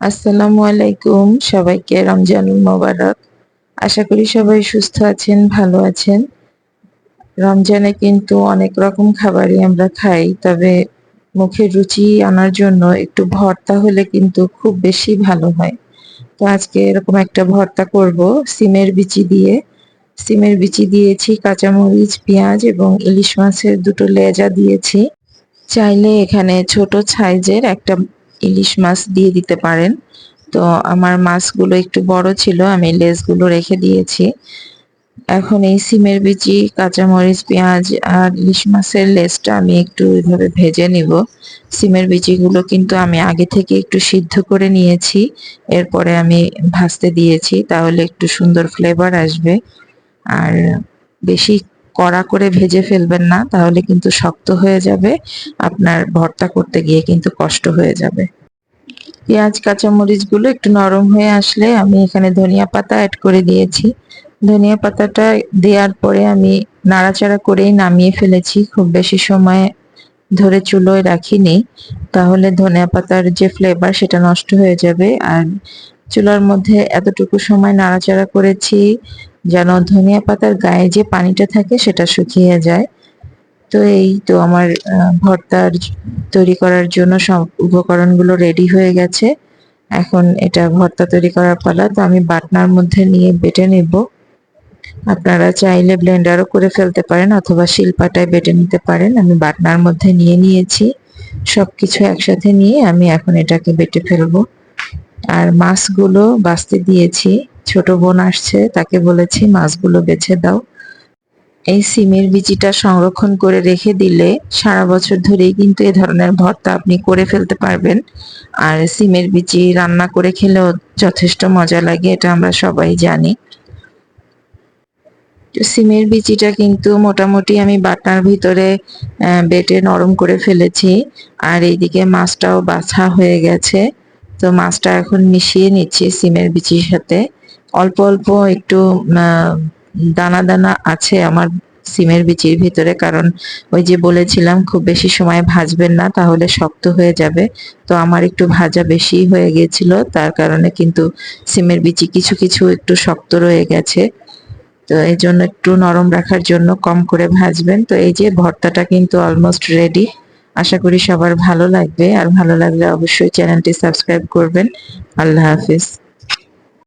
আসসালামু আলাইকুম। সবাইকে রমজানুল মোবারক। আশা করি সবাই সুস্থ আছেন, ভালো আছেন। রমজানে কিন্তু অনেক রকম খাবারই আমরা খাই, তবে মুখের রুচি আনার জন্য একটু ভর্তা হলে কিন্তু খুব বেশি ভালো হয়। তো আজকে এরকম একটা ভর্তা করব, সিমের বিচি দিয়ে। সিমের বিচি দিয়েছি, কাঁচামরিচ, পেঁয়াজ এবং ইলিশ মাছের দুটো লেজা দিয়েছি। চাইলে এখানে ছোট সাইজের একটা ইলিশ মাছ দিয়ে দিতে পারেন। তো আমার মাছগুলো একটু বড় ছিল, আমি লেজগুলো রেখে দিয়েছি। এখন এই সিমের বিচি, কাঁচামরিচ, পেঁয়াজ আর ইলিশ মাছের লেজটা আমি একটু এভাবে ভেজে নিব। সিমের বিচিগুলো কিন্তু আমি আগে থেকে একটু সিদ্ধ করে নিয়েছি, এরপরে আমি ভাজতে দিয়েছি, তাহলে একটু সুন্দর ফ্লেভার আসবে। আর বেশি কড়া করে ভেজে ফেলবেন না, তাহলে কিন্তু শক্ত হয়ে যাবে, আপনার ভর্তা করতে গিয়ে কিন্তু কষ্ট হয়ে যাবে। পেঁয়াজ, কাঁচামরিচগুলো একটু নরম হয়ে আসলে আমি এখানে ধনিয়া পাতা অ্যাড করে দিয়েছি। ধনিয়া পাতাটা দেওয়ার পরে আমি নাড়াচাড়া করেই নামিয়ে ফেলেছি, খুব বেশি সময় ধরে চুলোয় রাখিনি। তাহলে ধনিয়া পাতার যে ফ্লেভার সেটা নষ্ট হয়ে যাবে। আর চুলার মধ্যে এতটুকু সময় নাড়াচাড়া করেছি যেন ধনিয়া পাতার গায়ে যে পানিটা থাকে সেটা শুকিয়ে যায়। তো এই তো আমার ভর্তার তৈরি করার জন্য সব উপকরণগুলো রেডি হয়ে গেছে। এখন এটা ভর্তা তৈরি করার পালা, তো আমি বাটনার মধ্যে নিয়ে বেটে নেব। আপনারা চাইলে ব্লেন্ডারও করে ফেলতে পারেন অথবা শিলপাটায় বেটে নিতে পারেন। আমি বাটনার মধ্যে নিয়ে নিয়েছি। সব কিছু একসাথে নিয়ে আমি এখন এটাকে বেটে ফেলব। আর মাছগুলো বাঁচতে দিয়েছি। ছোট বোন আসছে, তাকে বলেছি, মাছগুলো বেছে দাও। এই সিমের বিচিটা সংরক্ষণ করে রেখে দিলে সারা বছর ধরেই কিন্তু এ ধরনের ভর্তা আপনি করে ফেলতে পারবেন। আর সিমের বিচি রান্না করে খেলেও যথেষ্ট মজা লাগে, এটা আমরা সবাই জানি। সিমের বিচিটা কিন্তু মোটামুটি আমি বাটার ভিতরে বেটে নরম করে ফেলেছি। আর এইদিকে মাছটাও বাছা হয়ে গেছে। তো মাছটা এখন মিশিয়ে নিচ্ছি সিমের বিচির সাথে। অল্প অল্প একটু দানা দানা আছে আমার সিমের বিচির ভিতরে, কারণ ওই যে বলেছিলাম খুব বেশি সময় ভাজবেন না, তাহলে শক্ত হয়ে যাবে। তো আমার একটু ভাজা বেশি হয়ে গিয়েছিল, তার কারণে কিন্তু সিমের বিচি কিছু কিছু একটু শক্ত রয়ে গেছে। তো এই জন্য একটু নরম রাখার জন্য কম করে ভাজবেন। তো এই যে ভর্তাটা কিন্তু অলমোস্ট রেডি আশা করি সবার ভালো লাগবে। আর ভালো লাগলে অবশ্যই চ্যানেলটি সাবস্ক্রাইব করবেন। আল্লাহ হাফিজ।